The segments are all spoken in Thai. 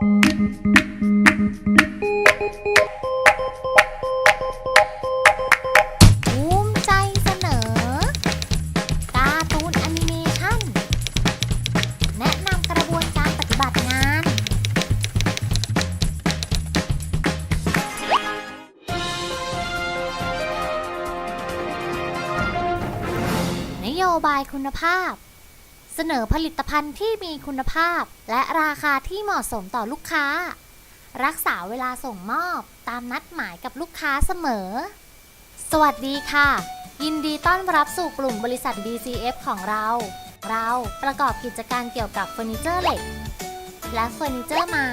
ภูมิใจเสนอ การ์ตูนแอนิเมชันแนะนำกระบวนการปฏิบัติงาน นโยบายคุณภาพ เสนอผลิตภัณฑ์ที่มีคุณภาพ และราคาที่เหมาะสมต่อลูกค้า รักษาเวลาส่งมอบตามนัดหมายกับลูกค้าเสมอ สวัสดีค่ะ ยินดีต้อนรับสู่กลุ่มบริษัท BCF ของเรา เราประกอบกิจการเกี่ยวกับเฟอร์นิเจอร์เหล็ก และเฟอร์นิเจอร์ไม้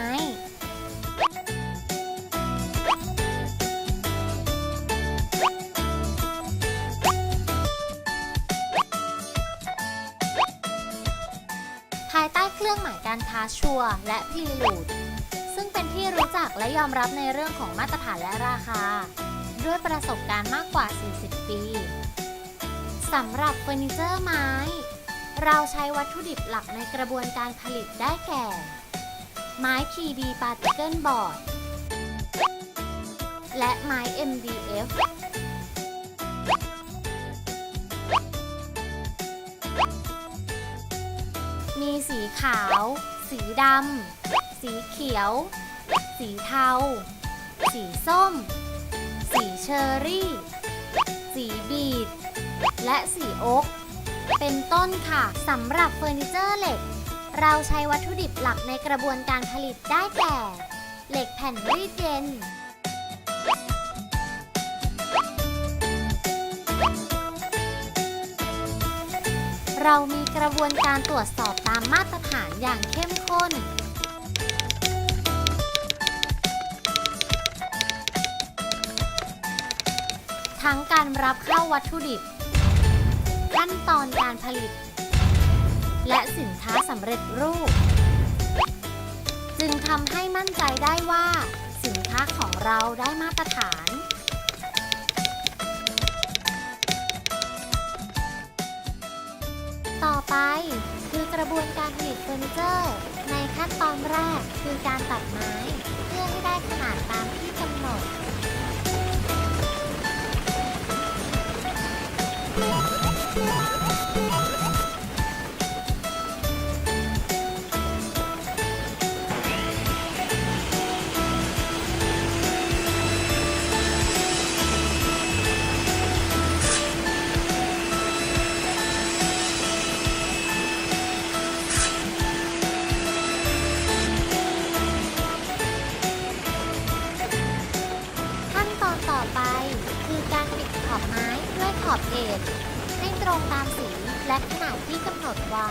เครื่องหมายการค้าชัวและพิลูดซึ่งเป็นที่รู้จักและยอมรับในเรื่องของมาตรฐานและราคา ด้วยประสบการณ์มากกว่า 40 ปีสำหรับเฟอร์นิเจอร์ไม้ เราใช้วัตถุดิบหลักในกระบวนการผลิตได้แก่ ไม้ PB Particle Board และไม้ MDF ขาว สีดำ สีเขียว สีเทา สีส้ม สีเชอร์รี่ สีบีด และสีโอ๊กเป็นต้นค่ะสำหรับเฟอร์นิเจอร์เหล็ก เราใช้วัตถุดิบหลักในกระบวนการผลิตได้แก่ เหล็กแผ่นรีดเย็นเรามี กระบวนการตรวจสอบตามมาตรฐานอย่างเข้มข้น ทั้งการรับเข้าวัตถุดิบ ขั้นตอนการผลิต และสินค้าสำเร็จรูป จึงทำให้มั่นใจได้ว่า สินค้าของเราได้มาตรฐาน ไป คือกระบวนการผลิตเฟอร์นิเจอร์ ในขั้นตอนแรกคือการตัดไม้ เพื่อให้ได้ขนาดตามที่กำหนด ตรงตามสีและขนาดที่กำหนดไว้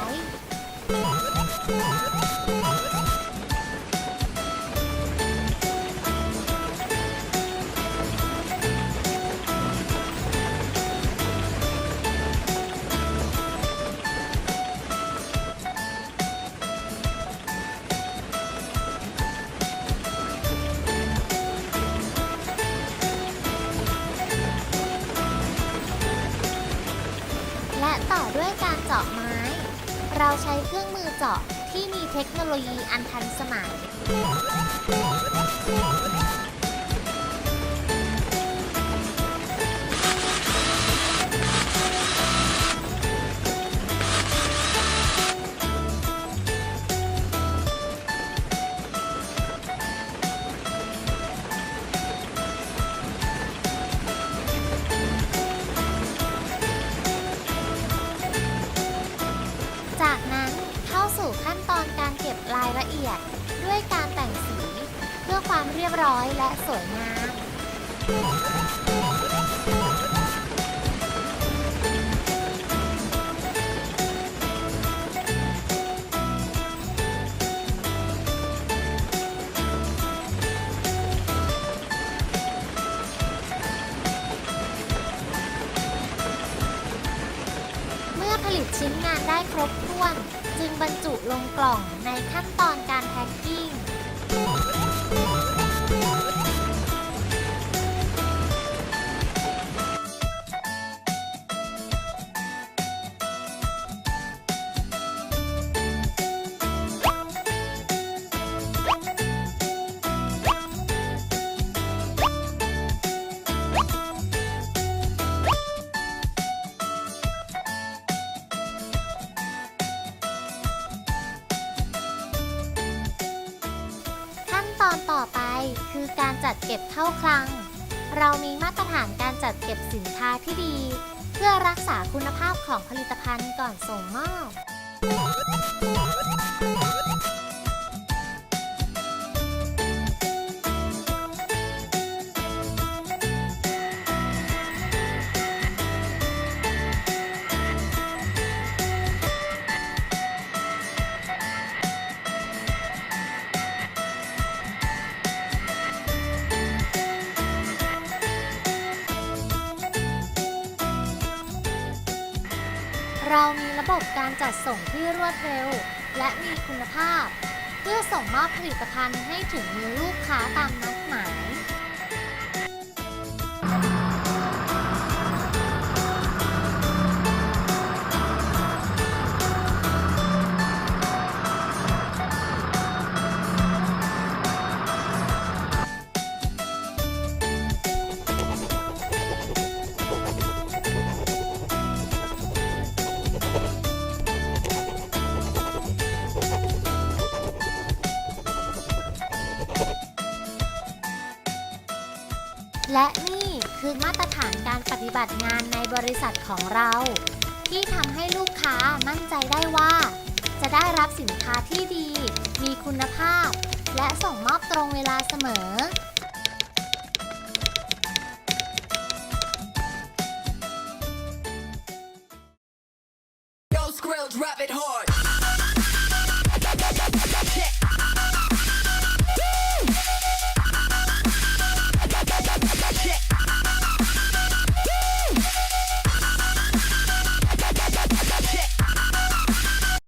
ต่อด้วยการเจาะไม้ เราใช้เครื่องมือเจาะที่มีเทคโนโลยีอันทันสมัย เรียบร้อยและสวยงามเมื่อผลิตชิ้นงานได้ครบถ้วน จึงบรรจุลงกล่องในขั้นตอนการแพ็ค อนต่อไปคือการจัดเก็บเข้าคลัง เรามีมาตรฐานการจัดเก็บสินค้าที่ดี เพื่อรักษาคุณภาพของผลิตภัณฑ์ก่อนส่งมอบ เรามีระบบการจัดส่งที่รวดเร็ว และมีคุณภาพ เพื่อส่งมอบผลิตภัณฑ์ให้ถึงมือลูกค้าตามนัดหมาย และนี่คือมาตรฐานการปฏิบัติงานในบริษัทของเรา ที่ทำให้ลูกค้ามั่นใจได้ว่า จะได้รับสินค้าที่ดี มีคุณภาพ และส่งมอบตรงเวลาเสมอ Yo, Skrill, drop it hard.